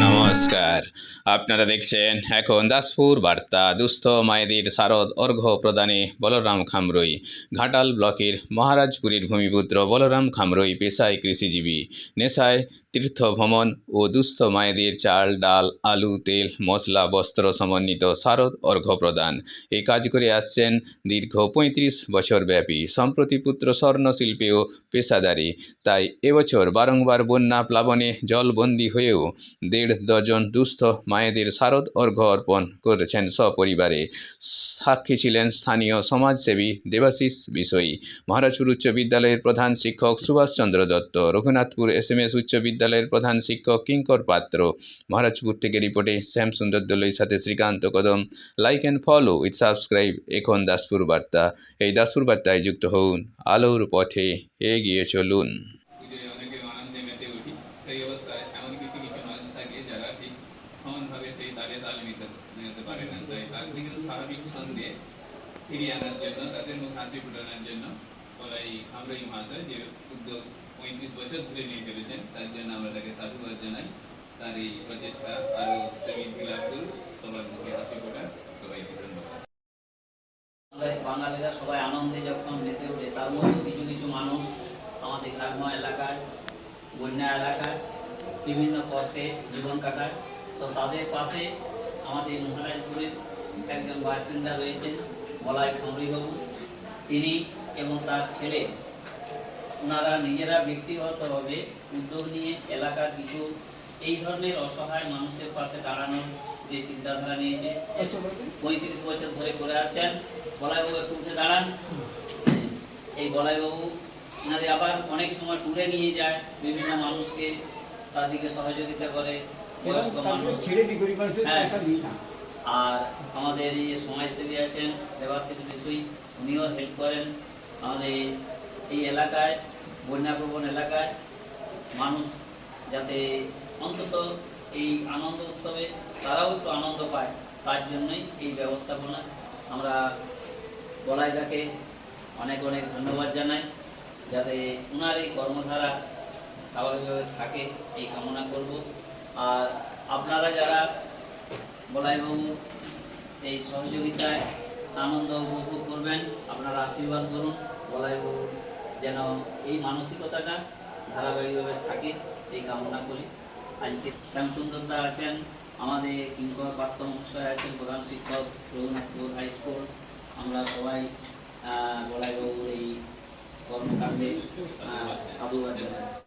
নমস্কার। আপনারা দেখছেন এখন দাসপুর বার্তা। দুস্থ মায়েদের শারদ অর্ঘ্য প্রদানে বলরাম খামরুই। ঘাটাল ব্লকের মহারাজপুরীর ভূমিপুত্র বলরাম খামরুই পেশায় কৃষিজীবী। নেশায় তীর্থ ভ্রমণ ও দুস্থ মায়েদের চাল, ডাল, আলু, তেল, মশলা, বস্ত্র সমন্বিত শারদ অর্ঘ্য প্রদান। এই কাজ করে আসছেন দীর্ঘ পঁয়ত্রিশ বছর ব্যাপী। সম্প্রতি পুত্র স্বর্ণশিল্পেও পেশাদারি। তাই এবছর বারংবার বন্যা প্লাবনে জলবন্দী হয়েও দেড় ডজন দুস্থ মায়েদের শারদ অর্ঘ্য অর্পণ করেছেন সপরিবারে। সাক্ষী ছিলেন স্থানীয় সমাজসেবী দেবাশিস বিষয়ী। মহারাজপুর উচ্চ বিদ্যালয়ের প্রধান শিক্ষক Subhashchandra Dutta, Raghunathpur S M S উচ্চ বিদ্যালয়ের প্রধান শিক্ষক কিঙ্কর পাত্র। মহারাজপুর থেকে রিপোর্টে শ্যামসুন্দর দলের সাথে Srikanta Kadam. Like and follow with subscribe এখন দাসপুর বার্তা। এই দাসপুর বার্তায় যুক্ত হন আলোর পথে এগিয়ে চলুন। ফিরিয়ে আনার জন্য, তাদের মুখ হাসি ফুটানোর জন্য আমরা এই মহাশয় যে উদ্যোগ পঁয়ত্রিশ বছর ধরে নিয়ে চলেছেন। তার জন্য আমরা তাকে সাধুবাদ জানাই। তার এই প্রচেষ্টা আরও সেমিটি লাভ করুক সবার মুখে হাসি ফোটাক সবাইকে ধন্যবাদ। বাঙালিরা সবাই আনন্দে যখন মেতে ওঠে, তার মধ্যে কিছু কিছু মানুষ আমাদের গ্রাম্য এলাকায় বন্যা এলাকায় বিভিন্ন কষ্টে জীবন কাটায় তো তাদের পাশে আমাদের মহারাজপুরের একজন বাসিন্দা রয়েছেন, বলাই খামরিবাবু তিনি এবং তার ছেলে ওনারা নিজেরা ব্যক্তিগতভাবে উদ্যোগ নিয়ে এলাকার কিছু এই ধরনের অসহায় মানুষের পাশে দাঁড়ানোর যে চিন্তাধারা নিয়েছে পঁয়ত্রিশ বছর ধরে করে আসছেন। বলাইবাবু একটু উঠে দাঁড়ান। এই বলাইবাবু ওনাদের আবার অনেক সময় ট্যুরে নিয়ে যায় বিভিন্ন মানুষকে তাদেরকে সহযোগিতা করে হ্যাঁ। আর আমাদের এই যে সমাজসেবী আছেন দেবাশিস বিষয় উনিও হেল্প করেন। আমাদের এই এলাকায়, বন্যাপ্রবণ এলাকায় মানুষ যাতে অন্তত এই আনন্দ উৎসবে তারাও একটু আনন্দ পায়, তার জন্যই এই ব্যবস্থাপনা আমরা বলাইদাকে অনেক অনেক ধন্যবাদ জানাই। যাতে ওনার এই কর্মধারা স্বাভাবিকভাবে থাকে, এই কামনা করব। আর আপনারা যারা বলাইবাবু এই সহযোগিতায় আনন্দ উপভোগ করবেন, আপনারা আশীর্বাদ করুন বলাইবাবু যেন এই মানসিকতাটা ধারাবাহিকভাবে থাকে এই কামনা করি। আজকে শ্যামসুন্দরদা আছেন আমাদের কিঙ্কর পাত্র মহাশয় আছেন প্রধান শিক্ষক রঘুনাথপুর হাই স্কুল। আমরা সবাই আহ, বলাইবাবুর এই কর্মকাণ্ডে সাধুবাদ জানাচ্ছি।